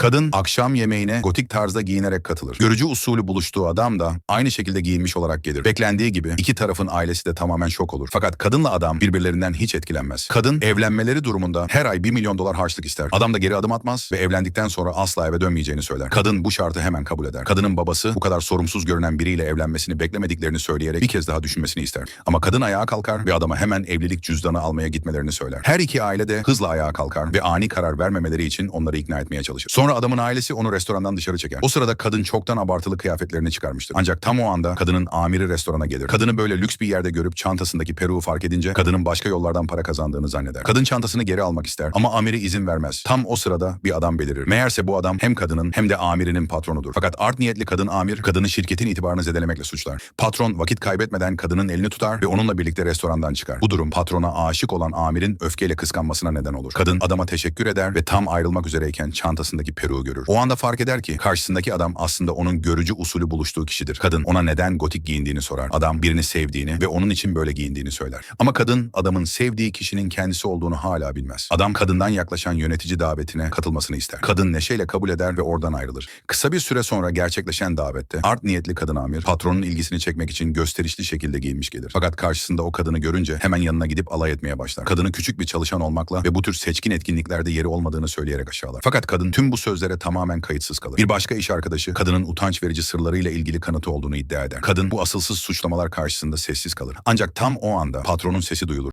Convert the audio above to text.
Kadın akşam yemeğine gotik tarzda giyinerek katılır. Görücü usulü buluştuğu adam da aynı şekilde giyinmiş olarak gelir. Beklendiği gibi iki tarafın ailesi de tamamen şok olur. Fakat kadınla adam birbirlerinden hiç etkilenmez. Kadın evlenmeleri durumunda her ay 1 milyon dolar harçlık ister. Adam da geri adım atmaz ve evlendikten sonra asla eve dönmeyeceğini söyler. Kadın bu şartı hemen kabul eder. Kadının babası bu kadar sorumsuz görünen biriyle evlenmesini beklemediklerini söyleyerek bir kez daha düşünmesini ister. Ama kadın ayağa kalkar ve adama hemen evlilik cüzdanı almaya gitmelerini söyler. Her iki aile de hızla ayağa kalkar ve ani karar vermemeleri için onları ikna etmeye çalışır. Sonra adamın ailesi onu restorandan dışarı çeker. O sırada kadın çoktan abartılı kıyafetlerini çıkarmıştır. Ancak tam o anda kadının amiri restorana gelir. Kadını böyle lüks bir yerde görüp çantasındaki peruğu fark edince kadının başka yollardan para kazandığını zanneder. Kadın çantasını geri almak ister ama amiri izin vermez. Tam o sırada bir adam belirir. Meğerse bu adam hem kadının hem de amirinin patronudur. Fakat art niyetli kadın amir kadını şirketin itibarını zedelemekle suçlar. Patron vakit kaybetmeden kadının elini tutar ve onunla birlikte restorandan çıkar. Bu durum patrona aşık olan amirin öfkeyle kıskanmasına neden olur. Kadın adama teşekkür eder ve tam ayrılmak üzereyken çantasındaki peruğu görür. O anda fark eder ki karşısındaki adam aslında onun görücü usulü buluştuğu kişidir. Kadın ona neden gotik giyindiğini sorar. Adam birini sevdiğini ve onun için böyle giyindiğini söyler. Ama kadın adamın sevdiği kişinin kendisi olduğunu hala bilmez. Adam kadından yaklaşan yönetici davetine katılmasını ister. Kadın neşeyle kabul eder ve oradan ayrılır. Kısa bir süre sonra gerçekleşen davette art niyetli kadın amir patronun ilgisini çekmek için gösterişli şekilde giyinmiş gelir. Fakat karşısında o kadını görünce hemen yanına gidip alay etmeye başlar. Kadını küçük bir çalışan olmakla ve bu tür seçkin etkinliklerde yeri olmadığını söyleyerek aşağılar. Fakat kadın tüm bu sözlere tamamen kayıtsız kalır. Bir başka iş arkadaşı kadının utanç verici sırlarıyla ilgili kanıtı olduğunu iddia eder. Kadın bu asılsız suçlamalar karşısında sessiz kalır. Ancak tam o anda patronun sesi duyulur.